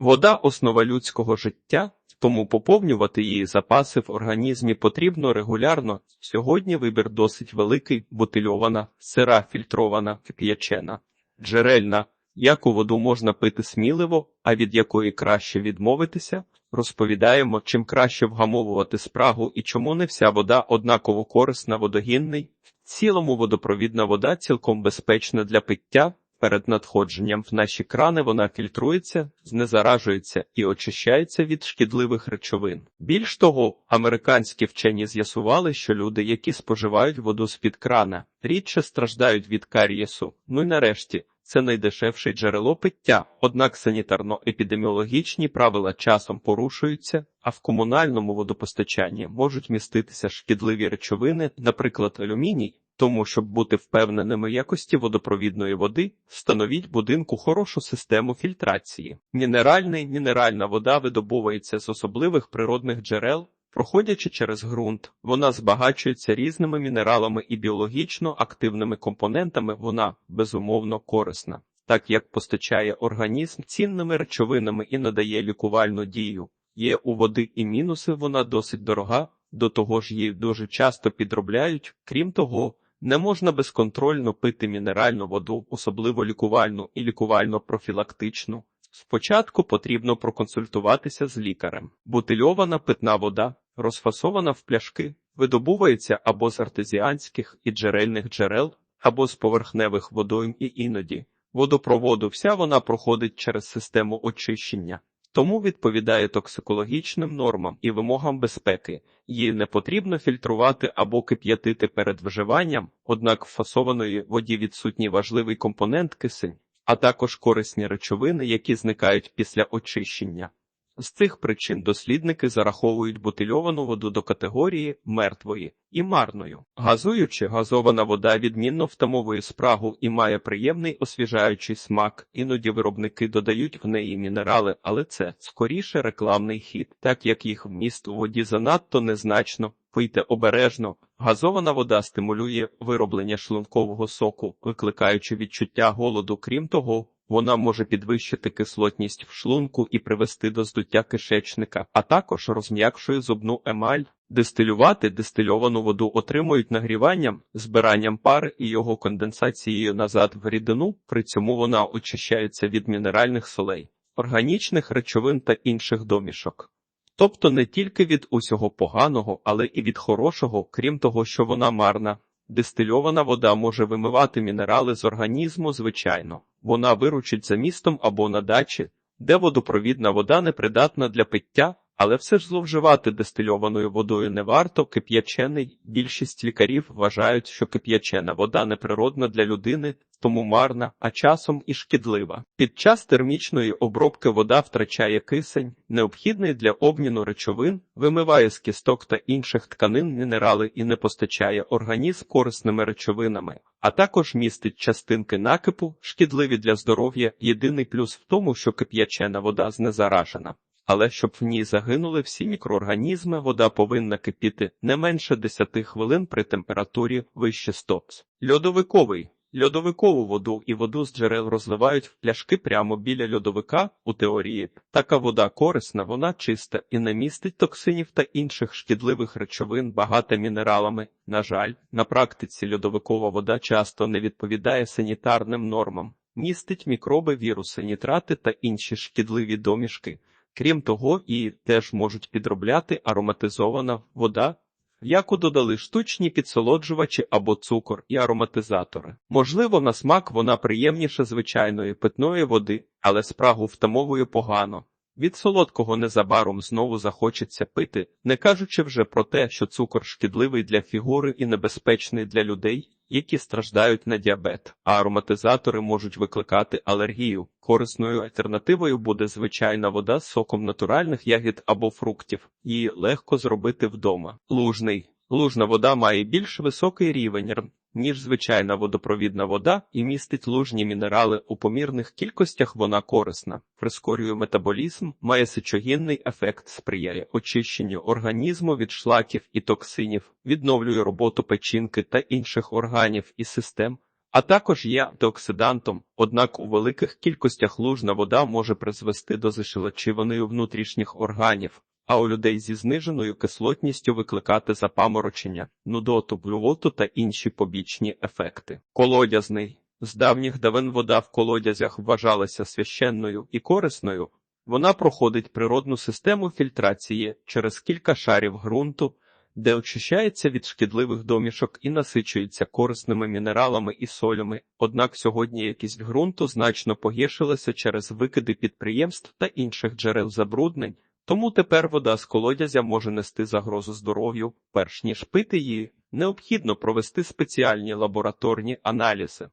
Вода основа людського життя, тому поповнювати її запаси в організмі потрібно регулярно. Сьогодні вибір досить великий: бутильована, сира, фільтрована, кип'ячена, джерельна. Яку воду можна пити сміливо, а від якої краще відмовитися, розповідаємо, чим краще вгамовувати спрагу і чому не вся вода однаково корисна водогінний. В цілому водопровідна вода цілком безпечна для пиття. Перед надходженням в наші крани вона фільтрується, знезаражується і очищається від шкідливих речовин. Більш того, американські вчені з'ясували, що люди, які споживають воду з-під крана, рідше страждають від карієсу. Ну і нарешті, це найдешевше джерело пиття, однак санітарно-епідеміологічні правила часом порушуються, а в комунальному водопостачанні можуть міститися шкідливі речовини, наприклад, алюміній. Тому, щоб бути впевненими в якості водопровідної води, встановіть будинку хорошу систему фільтрації. Мінеральний мінеральна вода видобувається з особливих природних джерел, проходячи через ґрунт. Вона збагачується різними мінералами і біологічно активними компонентами. Вона безумовно корисна, так як постачає організм цінними речовинами і надає лікувальну дію. Є у води і мінуси, вона досить дорога. До того ж, її дуже часто підробляють. Крім того, не можна безконтрольно пити мінеральну воду, особливо лікувальну і лікувально-профілактичну. Спочатку потрібно проконсультуватися з лікарем. Бутильована питна вода, розфасована в пляшки, видобувається або з артезіанських і джерельних джерел, або з поверхневих водойм і іноді. Водопроводу вся вона проходить через систему очищення. Тому відповідає токсикологічним нормам і вимогам безпеки. Її не потрібно фільтрувати або кип'ятити перед вживанням, однак в фасованої воді відсутній важливий компонент кисень, а також корисні речовини, які зникають після очищення. З цих причин дослідники зараховують бутильовану воду до категорії мертвої і марною. Газуючи, газована вода відмінно втамовує спрагу і має приємний освіжаючий смак. Іноді виробники додають в неї мінерали, але це скоріше рекламний хід, так як їх вміст у воді занадто незначно. Пийте обережно. Газована вода стимулює вироблення шлункового соку, викликаючи відчуття голоду. Крім того, вона може підвищити кислотність в шлунку і привести до здуття кишечника, а також розм'якшує зубну емаль. Дистилювати дистильовану воду отримують нагріванням, збиранням пари і його конденсацією назад в рідину, при цьому вона очищається від мінеральних солей, органічних речовин та інших домішок. Тобто не тільки від усього поганого, але і від хорошого, крім того, що вона марна. Дистильована вода може вимивати мінерали з організму, звичайно, вона виручить за містом або на дачі, де водопровідна вода непридатна для пиття, але все ж зловживати дистильованою водою не варто. Кип'ячений більшість лікарів вважають, що кип'ячена вода неприродна для людини, тому марна, а часом і шкідлива. Під час термічної обробки вода втрачає кисень, необхідний для обміну речовин, вимиває з кісток та інших тканин мінерали і не постачає організм корисними речовинами, а також містить частинки накипу, шкідливі для здоров'я. Єдиний плюс в тому, що кип'ячена вода знезаражена. Але щоб в ній загинули всі мікроорганізми, вода повинна кипіти не менше 10 хвилин при температурі вище 100. Льодовиковий Льодовикову воду і воду з джерел розливають в пляшки прямо біля льодовика. У теорії така вода корисна, вона чиста і не містить токсинів та інших шкідливих речовин, багата мінералами. На жаль, на практиці льодовикова вода часто не відповідає санітарним нормам, містить мікроби, віруси, нітрати та інші шкідливі домішки. Крім того, і теж можуть підробляти ароматизована вода, в яку додали штучні підсолоджувачі або цукор і ароматизатори. Можливо, на смак вона приємніша звичайної питної води, але спрагу втамовує погано. Від солодкого незабаром знову захочеться пити, не кажучи вже про те, що цукор шкідливий для фігури і небезпечний для людей, які страждають на діабет, а ароматизатори можуть викликати алергію. Корисною альтернативою буде звичайна вода з соком натуральних ягід або фруктів. Її легко зробити вдома. Лужний. Лужна вода має більш високий рівень ніж звичайна водопровідна вода і містить лужні мінерали у помірних кількостях вона корисна, прискорює метаболізм, має сечогінний ефект, сприяє очищенню організму від шлаків і токсинів, відновлює роботу печінки та інших органів і систем. а також є антиоксидантом, однак у великих кількостях лужна вода може призвести до зашелечиваної внутрішніх органів, а у людей зі зниженою кислотністю викликати запаморочення, нудоту, блювоту та інші побічні ефекти. Колодязний з давніх давен вода в колодязях вважалася священною і корисною. Вона проходить природну систему фільтрації через кілька шарів ґрунту, де очищається від шкідливих домішок і насичується корисними мінералами і солями. Однак сьогодні якість ґрунту значно погіршилася через викиди підприємств та інших джерел забруднень, тому тепер вода з колодязя може нести загрозу здоров'ю. Перш ніж пити її, необхідно провести спеціальні лабораторні аналізи.